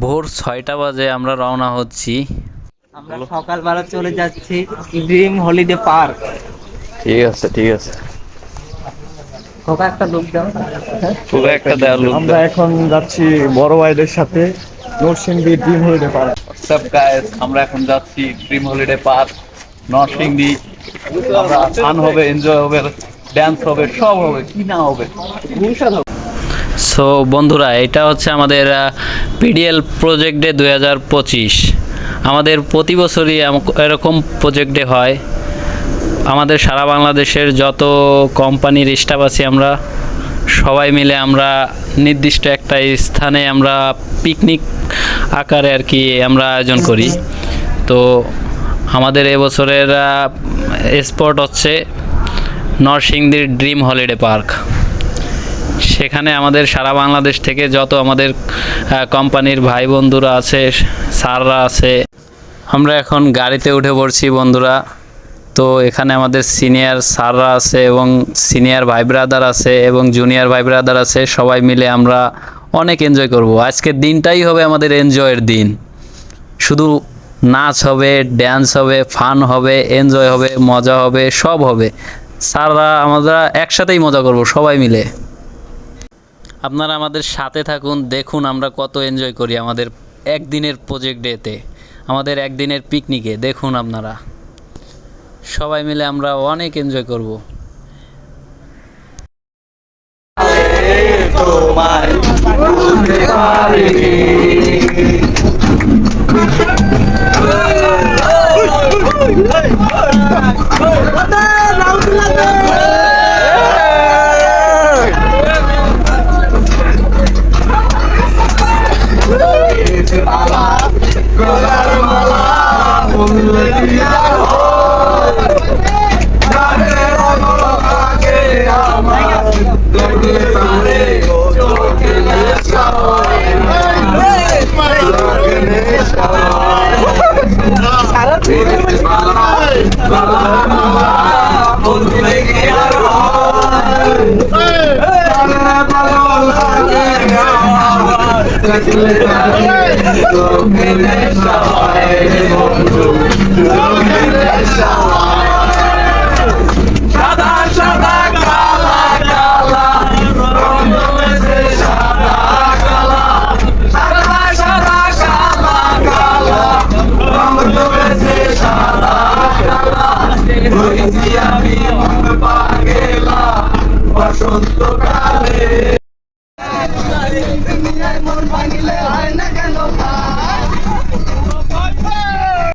ভোর ছয়টা বাজে আমরা রওনা হচ্ছি। আমরা সকালবেলা চলে যাচ্ছি ড্রিম হলিডে পার্ক। ঠিক আছে ঠিক আছে। খোকা একটা লোক দাও। পুরো একটা দেওয়ার লোক আমরা এখন যাচ্ছি বড় ভাইদের সাথে নরসিংদী ড্রিম হলিডে পার্ক। সব গাইস আমরা এখন যাচ্ছি ড্রিম হলিডে পার্ক নরসিংদী। আমরা ফান হবে এনজয় হবে ড্যান্স হবে সব হবে কি না হবে। সো বন্ধুরা এটা হচ্ছে আমাদের পিডিএল প্রজেক্ট দুই পঁচিশ। আমাদের প্রতি বছরই এরকম প্রজেক্ট হয়। আমাদের সারা বাংলাদেশের যত কোম্পানির স্টাফ আছি আমরা সবাই মিলে আমরা নির্দিষ্ট একটা স্থানে আমরা পিকনিক আকারে আর কি আমরা আয়োজন করি। তো আমাদের এবছরের স্পট হচ্ছে নরসিংদীর ড্রিম হলিডে পার্ক সেখানে আমাদের সারা বাংলাদেশ থেকে যত আমাদের কোম্পানির ভাই বন্ধুরা আছে, স্যাররা আছে, আমরা এখন গাড়িতে উঠে পড়ছি বন্ধুরা। তো এখানে আমাদের সিনিয়র স্যাররা আছে এবং সিনিয়র ভাই ব্রাদার আছে এবং জুনিয়র ভাই ব্রাদার আছে, সবাই মিলে আমরা অনেক এনজয় করব। আজকের দিনটাই হবে আমাদের এনজয়ের দিন। শুধু নাচ হবে ড্যান্স হবে ফান হবে এনজয় হবে, মজা হবে, সব হবে। স্যাররা, আমরা একসাথেই মজা করব, সবাই মিলে। আপনারা আমাদের সাথে থাকুন, দেখুন আমরা কত এনজয় করি আমাদের একদিনের প্রজেক্ট ডেতে আমাদের একদিনের পিকনিকে দেখুন আপনারা। সবাই মিলে আমরা অনেক এনজয় করব। Bye. Shabbat মন ভাঙিলে হয় না কেন